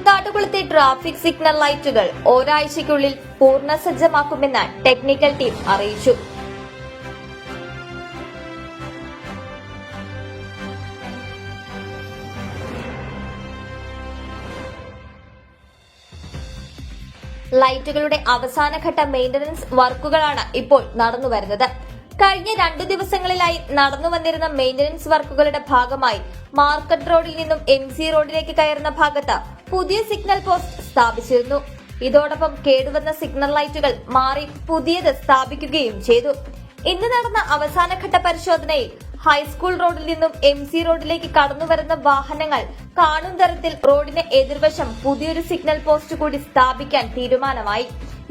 കാട്ടാട്ടുകുളത്തെ traffic signal ലൈറ്റുകൾ ഒരാഴ്ചയ്ക്കുള്ളിൽ പൂർണസജ്ജമാക്കുമെന്ന് technical team അറിയിച്ചു. ലൈറ്റുകളുടെ അവസാനഘട്ട മെയിന്റനൻസ് വർക്കുകളാണ് ഇപ്പോൾ നടന്നുവരുന്നത്. കഴിഞ്ഞ രണ്ടു ദിവസങ്ങളിലായി നടന്നു വന്നിരുന്ന മെയിന്റനൻസ് വർക്കുകളുടെ ഭാഗമായി മാർക്കറ്റ് റോഡിൽ നിന്നും എം സി റോഡിലേക്ക് കയറുന്ന ഭാഗത്ത് പുതിയ സിഗ്നൽ പോസ്റ്റ് സ്ഥാപിച്ചിരുന്നു. ഇതോടൊപ്പം കേടുവന്ന സിഗ്നൽ ലൈറ്റുകൾ മാറി പുതിയത് സ്ഥാപിക്കുകയും ചെയ്തു. ഇന്ന് നടന്ന അവസാനഘട്ട പരിശോധനയിൽ ഹൈസ്കൂൾ റോഡിൽ നിന്നും എം സി റോഡിലേക്ക് കടന്നുവരുന്ന വാഹനങ്ങൾ കാണും തരത്തിൽ റോഡിന് എതിർവശം പുതിയൊരു സിഗ്നൽ പോസ്റ്റ് കൂടി സ്ഥാപിക്കാൻ തീരുമാനമായി.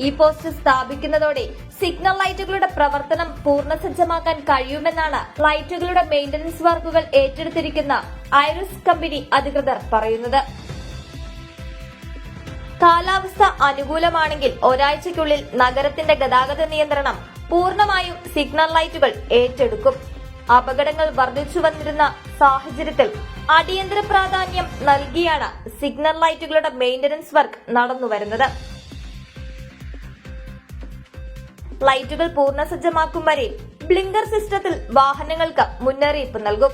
ഈ പോസ്റ്റ് സ്ഥാപിക്കുന്നതോടെ സിഗ്നൽ ലൈറ്റുകളുടെ പ്രവർത്തനം പൂർണസജ്ജമാക്കാൻ കഴിയുമെന്നാണ് ലൈറ്റുകളുടെ മെയിന്റനൻസ് വർക്കുകൾ ഏറ്റെടുത്തിരിക്കുന്ന ഐറിസ് കമ്പനി അധികൃതർ പറയുന്നത്. കാലാവസ്ഥ അനുകൂലമാണെങ്കിൽ ഒരാഴ്ചയ്ക്കുള്ളിൽ നഗരത്തിന്റെ ഗതാഗത നിയന്ത്രണം പൂർണമായും സിഗ്നൽ ലൈറ്റുകൾ ഏറ്റെടുക്കും. അപകടങ്ങൾ വർദ്ധിച്ചു വന്നിരുന്ന സാഹചര്യത്തിൽ അടിയന്തര പ്രാധാന്യം നൽകിയാണ് സിഗ്നൽ ലൈറ്റുകളുടെ മെയിന്റനൻസ് വർക്ക് നടന്നുവരുന്നത്. ലൈറ്റുകൾ പൂർണസജ്ജമാക്കും വരെ ബ്ലിങ്കർ സിസ്റ്റത്തിൽ വാഹനങ്ങൾക്ക് മുന്നറിയിപ്പ് നൽകും.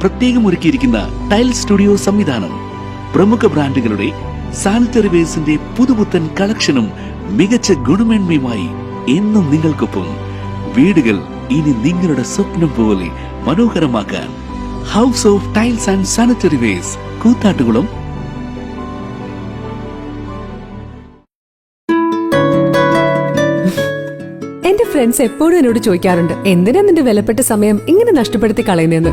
പ്രത്യേകം ഒരുക്കിയിരിക്കുന്ന ടൈൽ സ്റ്റുഡിയോ സംവിധാനം. പ്രമുഖ ബ്രാൻഡുകളുടെ സാനിറ്ററി വേസിന്റെ പുതുപുത്തൻ കളക്ഷനും മികച്ച ഗുണമേന്മയുമായി എന്നും നിങ്ങൾക്കൊപ്പം. വീടുകൾ ഇനി നിങ്ങളുടെ സ്വപ്നം പോലെ മനോഹരമാക്കാൻ house of tiles and sanitary ware Koothattukulam. എന്റെ ഫ്രണ്ട്സ് എപ്പോഴും എന്നോട് ചോദിക്കാറുണ്ട് എന്തിനാ നിന്റെ വിലപ്പെട്ട സമയം ഇങ്ങനെ നഷ്ടപ്പെടുത്തി കളയുന്നതെന്ന്?